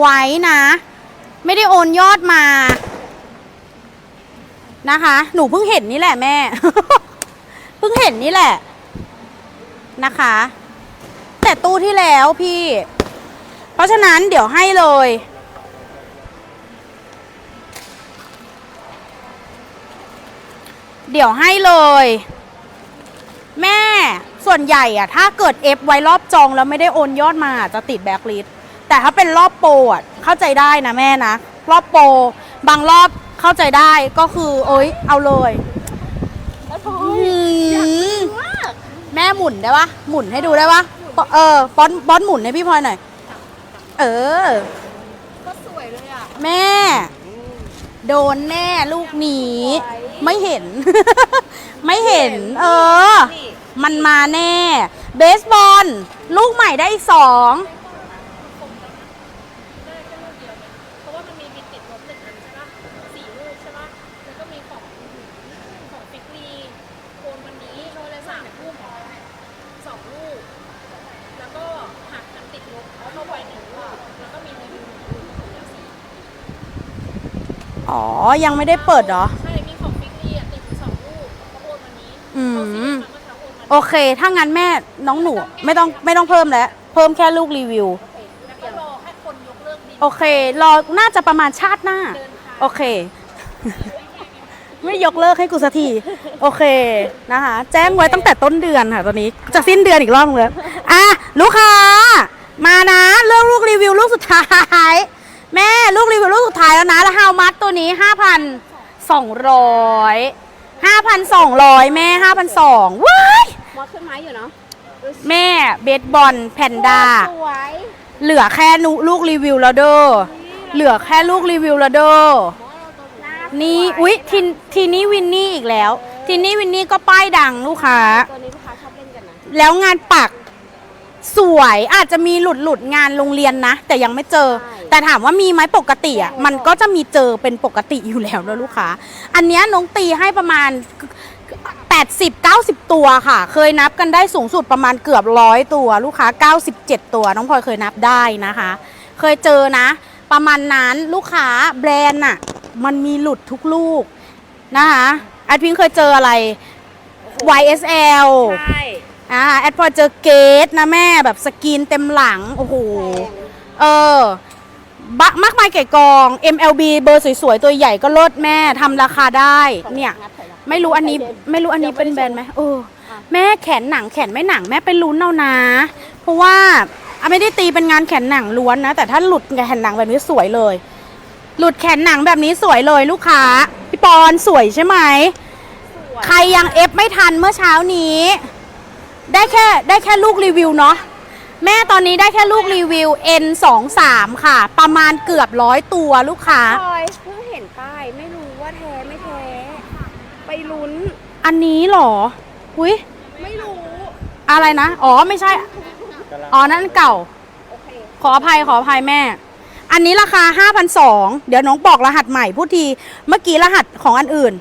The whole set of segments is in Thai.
ไว้นะ ไม่ได้โอนยอดมานะคะ หนูเพิ่งเห็นนี่แหละแม่ เพิ่งเห็นนี่แหละนะคะ แต่ตู้ที่แล้วพี่ เพราะฉะนั้นเดี๋ยวให้เลย เดี๋ยวให้เลย แม่ส่วนใหญ่อะถ้าเกิดเอฟไว้รอบจองแล้วไม่ได้โอนยอดมาจะติดแบ็คลิสต์ แต่ถ้าเป็นรอบโปรอะเข้าใจได้นะแม่นะ รอบโปรบางรอบเข้าใจได้ก็คือโอ๊ยเอาเลยแล้วพอหืมมากแม่หมุนได้ปะหมุนให้ดูได้ปะปเออป้อนป้อนหมุนให้พี่พลอยหน่อย เออ ก็สวยเลยอะ แม่ โดนแน่ลูกหนีสวยไม่เห็น ไม่เห็น เออนี่มันมาแน่ เบสบอล ลูกใหม่ได้อีกสอง เพราะว่ามันมีบินติดลบหนึ่งอันใช่ปะสี่ลูกใช่ปะแล้วก็มีของของฟิกรีโอนวันนี้โอนละสามลูกสองลูก แล้วก็หักกันติดลบแล้วเข้าไปหนึ่งลูกแล้วก็มีรีวิวหนึ่งลูกของเดียวสี่ อ๋อ ยังไม่ได้เปิดเหรอ ใช่ มีของฟิกรีอะติดอยู่สองลูกเขาโอนวันนี้อืมเขาซื้อมาเมื่อเช้าโอนวันโอนี้เค ถ้างั้นแม่น้องหนูไม่ต้องไม่ต้องเพิ่มแล้ว เพิ่มแค่ลูกรีวิว แล้วก็รอให้คนยกเลิกบินโอเค รอ น่าจะประมาณชาติหน้า เดินทางโอเค ไม่ยกเลิกให้กูสักที โอเคนะคะ แจ้งไว้ตั้งแต่ต้นเดือนค่ะ ตอนนี้ จะสิ้นเดือนอีกรอบนึงแล้วอะ ลูกค้า มานะ เรื่องลูกรีวิวลูกสุดท้ายแม่ลูกรีวิวลูกสุดท้ายแล้วนะแล้วฮาวมัดตัวนี้5,200 5,200แม่5,200ว้ายมอสขึ้นไม้อยู่เนาะแม่เบสบอลแพนด้าสวยเหลือแค่นุลูกรีวิวแล้วเด้อเหลือแค่ลูกรีวิวแล้วเด้อนี่อุ๊ยทีทีนี้วินนี่อีกแล้ว ทีนี้วินนี่ก็ป้ายดังลูกค้าตัวนี้ลูกค้าชอบเล่นกันนะแล้วงานปักสวยอาจจะมีหลุดหลุดๆงานโรงเรียนนะ แต่ยังไม่เจอ แต่ถามว่ามีไหมปกติอะมันก็จะมีเจอเป็นปกติอยู่แล้วนะลูกค้า อันเนี้ยน้องตีให้ประมาณ 80 90 ตัวค่ะ เคยนับกันได้สูงสุดประมาณเกือบร้อยตัว ลูกค้า 97 ตัว น้องพลอยเคยนับได้นะคะ เคยเจอนะ ประมาณนั้นลูกค้าแบรนด์น่ะมันมีหลุดทุกลูกนะคะแอดพิงเคยเจออะไร YSL ใช่อ่าแอดพอเจอเกตนะแม่แบบสกรีนเต็มหลัง โอ้โห เออ บะมากมายไก่กอง MLB เบอร์สวยๆ ตัวใหญ่ก็ลดแม่ทำราคาได้ เนี่ย ไม่รู้อันนี้ไม่รู้อันนี้เป็นแบรนด์ไหมเออแม่แขนหนังแขนไม่หนังแม่ไปลุ้นเอานะ เพราะว่าอะไม่ได้ตีเป็นงานแขนหนังล้วนนะ แต่ถ้าหลุดแขนหนังแบบนี้สวยเลย หลุดแขนหนังแบบนี้สวยเลยลูกค้าพี่ปอนสวยใช่ไหมใครยังเอฟไม่ทันเมื่อเช้านี้ ได้แค่ได้แค่ลูกรีวิวเนาะ แม่ตอนนี้ได้แค่ลูกรีวิว N 2 3 ค่ะ ประมาณเกือบร้อยตัวลูกค้า พลอยเพิ่งเห็นป้ายไม่รู้ว่าแท้ไม่แท้ ไปลุ้นอันนี้เหรอหุยไม่รู้อะไรนะ อ๋อไม่ใช่ อ๋อ นั่นเก่า โอเคขออภัยขออภัยแม่ อันนี้ราคา 5,200 เดี๋ยวน้องบอกรหัสใหม่พูดที เมื่อกี้รหัสของอันอื่น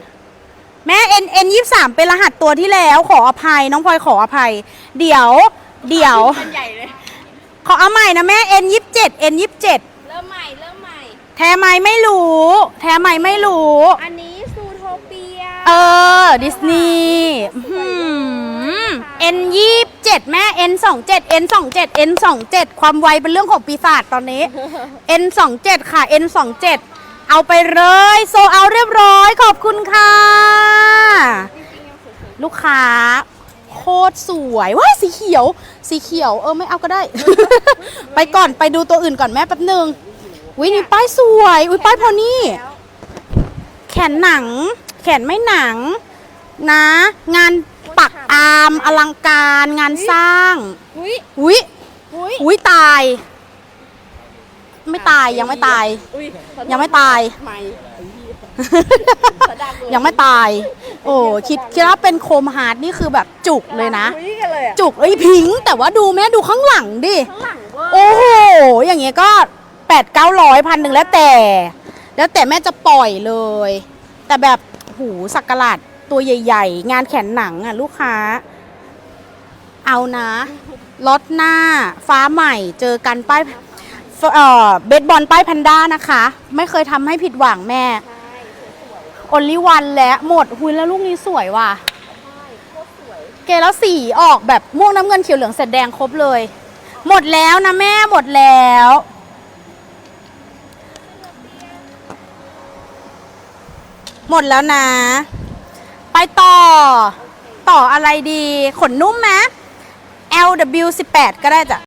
แม่ N N 23เป็นรหัสตัวที่แล้วขออภัยน้องพลอยขออภัย เดี๋ยว เดี๋ยว มันใหญ่เลย ขอเอาใหม่นะแม่ N 27 N 27เริ่มใหม่เริ่มใหม่ แท้ไหมไม่รู้ แท้ไหมไม่รู้ อันนี้ซูโทเปียเออ ดิสนีย์เอ็นยี่เจ็ดแม่ N สองเจ็ด N สองเจ็ด N สองเจ็ดความไวเป็นเรื่องของปีศาจตอนนี้ N สองเจ็ดค่ะ N สองเจ็ดเอาไปเลย โซเอาเรียบร้อยขอบคุณค่ะ ลูกค้าโค ตรสวยว้ายสีเขียว สีเขียวเออไม่เอาก็ได้ ไปก่อนไปดูตัวอื่นก่อนแม่แป๊บหนึ่งวินี่ป้ายสวยอุ้ยป้ายพอนี่ แขนหนัง แขนไม่หนัง นะ งานปักอามอลังการงานสร้างอุ้ยอุ้ยอุ้ยอุ้ยตาย ไม่ตายยังไม่ตายอุ้ยยังไม่ตายไม่ยังไม่ตาย โอ้คิดคิดว่าเป็นโคมฮาร์ดนี่คือแบบจุกเลยนะอุ้ยกันเลยอะจุกเอ้ยพิงค์แต่ว่าดูแม่ดูข้างหลังดิ ข้างหลังเวอร์โอ้โห อย่างเงี้ยก็แปดเก้าร้อยพันหนึ่งแล้วแต่ แล้วแต่แม่จะปล่อยเลย แต่แบบหูสักกะหลาดตัวใหญ่ ๆ งานแขนหนังอะลูกค้า เอานะล็อตหน้าฟ้าใหม่เจอกันป้ายเอ่อเบสบอลป้ายแพนด้านะคะ ไม่เคยทำให้ผิดหวังแม่ ใช่สวยโอลิวันและหมดหุยแล้วลูกนี้สวยว่ะๆใช่โคตรสวยเกแล้วสีออกแบบม่วงน้ำเงินเขียวเหลืองเสร็จแดงครบเลย หมดแล้วนะแม่หมดแล้ว หมดแล้วนะ ไปต่อ ต่ออะไรดี ขนนุ่มไหม LW18 ก็ได้จ้ะ